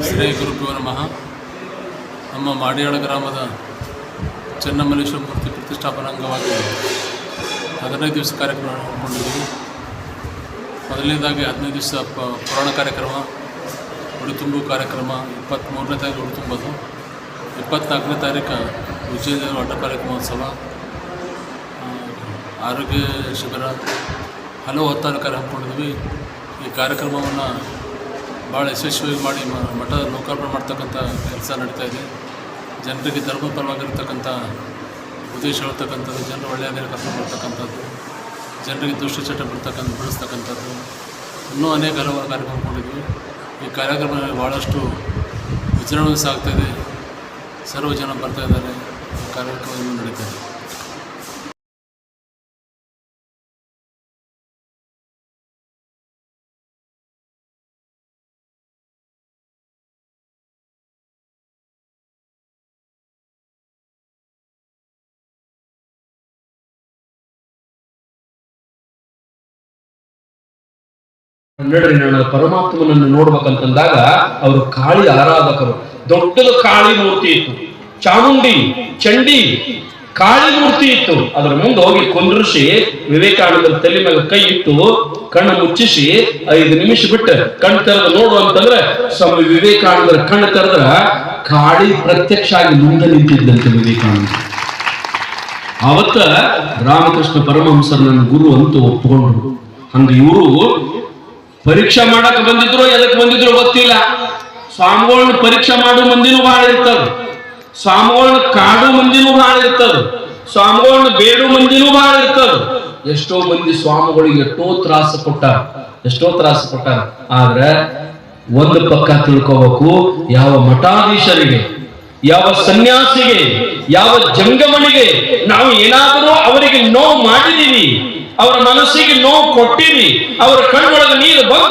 ಶ್ರೀ ಗುರುಭ್ಯೋ ನಮಃ. ನಮ್ಮ ಮಾಡಿಯಾಳ ಗ್ರಾಮದ ಚೆನ್ನಮಲ್ಲೇಶ್ವರ ಮೂರ್ತಿ ಪ್ರತಿಷ್ಠಾಪನಾ ಅಂಗವಾಗಿ ಹದಿನೈದು ದಿವಸ ಕಾರ್ಯಕ್ರಮ ಹಮ್ಮಿಕೊಂಡಿದ್ದೀವಿ. ಮೊದಲನೇದಾಗಿ ಹದಿನೈದು ದಿವಸ ಪ ಪುರಾಣ ಕಾರ್ಯಕ್ರಮ ಉಡುತುಂಬು ಕಾರ್ಯಕ್ರಮ ಇಪ್ಪತ್ತ್ಮೂರನೇ ತಾರೀಕು ಉಡುತುಂಬೋದು ಇಪ್ಪತ್ತ್ನಾಲ್ಕನೇ ತಾರೀಕು ವಿಜಯದೇವರ ಅಡ್ಡ ಕಾರ್ಯಕ್ರಮೋತ್ಸವ ಆರೋಗ್ಯ ಶಿಬಿರ, ಹಲವು ಹೊತ್ತಾರು ಕಾರ್ಯ ಹಮ್ಮಿಕೊಂಡಿದ್ವಿ ಈ ಕಾರ್ಯಕ್ರಮವನ್ನು ಭಾಳ ಯಶಸ್ವಿಯಾಗಿ ಮಾಡಿ ಮಠ ಲೋಕಾರ್ಪಣೆ ಮಾಡ್ತಕ್ಕಂಥ ಕೆಲಸ ನಡೀತಾ ಇದೆ. ಜನರಿಗೆ ಧರ್ಮ ಪರವಾಗಿರ್ತಕ್ಕಂಥ ಉದ್ದೇಶ ಹೇಳ್ತಕ್ಕಂಥದ್ದು, ಜನರು ಒಳ್ಳೆಯದಾಗಿ ಕರ್ಕೊಂಡು ಬರ್ತಕ್ಕಂಥದ್ದು ಜನರಿಗೆ ದುಷ್ಟಚಟ ಬಿಡ್ತಕ್ಕಂಥ ಬಿಡಿಸ್ತಕ್ಕಂಥದ್ದು ಇನ್ನೂ ಅನೇಕ ಹಲವಾರು ಕಾರ್ಯಕ್ರಮ ಕೊಟ್ಟಿದ್ವಿ ಈ ಕಾರ್ಯಕ್ರಮ ಭಾಳಷ್ಟು ವಿಜೃಂಭಣೆ ಸಾಗ್ತಾಯಿದೆ ಸರ್ವ ಜನ ಬರ್ತಾ ಇದ್ದಾರೆ. ಕಾರ್ಯಕ್ರಮ ನಡೀತಾ ಇದೆ. ನಡ್ರಿ ನಾನು ಪರಮಾತ್ಮನನ್ನು ನೋಡ್ಬೇಕಂತಂದಾಗ ಅವರು ಕಾಳಿ ಆರಾಧಕರು. ದೊಡ್ಡದು ಕಾಳಿ ಮೂರ್ತಿ ಇತ್ತು. ಚಾಮುಂಡಿ, ಚಂಡಿ, ಕಾಳಿ ಮೂರ್ತಿ ಇತ್ತು. ಅದ್ರ ಮುಂದೆ ಹೋಗಿ ಕುಂದ್ರಿಸಿ ವಿವೇಕಾನಂದರ ತಲೆ ಮೇಲೆ ಕೈ ಇಟ್ಟು ಕಣ್ಣು ಮುಚ್ಚಿಸಿ ಐದು ನಿಮಿಷ ಬಿಟ್ಟು ಕಣ್ ತೆರೆದು ನೋಡು ಅಂತಂದ್ರೆ ಸ್ವಾಮಿ ವಿವೇಕಾನಂದರ ಕಣ್ಣು ತೆರೆದ್ರ ಕಾಳಿ ಪ್ರತ್ಯಕ್ಷ ಆಗಿ ಮುಂದೆ ನಿಂತಿದ್ದಂತೆ ವಿವೇಕಾನಂದ. ಅವತ್ತ ರಾಮಕೃಷ್ಣ ಪರಮಹಂಸರ್ ನನ್ನ ಗುರು ಅಂತ ಒಪ್ಪಿಕೊಂಡ್ರು ಹಂಗ ಇವರು ಪರೀಕ್ಷೆ ಮಾಡಕ್ ಬಂದಿದ್ರು, ಎದಕ್ ಬಂದಿದ್ರು ಗೊತ್ತಿಲ್ಲ. ಸ್ವಾಮಿಗಳನ್ನ ಪರೀಕ್ಷೆ ಮಾಡೋ ಮಂದಿನೂ ಬಹಳ ಇರ್ತದ ಸ್ವಾಮಿಗಳನ್ನ ಕಾಡು ಮಂದಿನೂ ಬಹಳ ಇರ್ತದ ಸ್ವಾಮಿಗಳನ್ನ ಬೇಡು ಮಂದಿನೂ ಬಹಳ ಇರ್ತದ ಎಷ್ಟೋ ಮಂದಿ ಸ್ವಾಮಿಗಳಿಗೆ ಎಷ್ಟೋ ತ್ರಾಸ ಕೊಟ್ಟ ಎಷ್ಟೋ ತ್ರಾಸ ಕೊಟ್ಟ ಆದ್ರೆ ಒಂದು ಪಕ್ಕ ತಿಳ್ಕೋಬೇಕು, ಯಾವ ಮಠಾಧೀಶರಿಗೆ, ಯಾವ ಸನ್ಯಾಸಿಗೆ, ಯಾವ ಜಂಗಮನಿಗೆ ನಾವು ಏನಾದರೂ ಅವರಿಗೆ ನೋವು ಮಾಡಿದೀವಿ ಅವರ ಮನಸ್ಸಿಗೆ ನೋವು ಕೊಟ್ಟಿರಿ. ಅವರ ಕಣ್ಣೊಳಗೆ ನೀರು ಬಂದು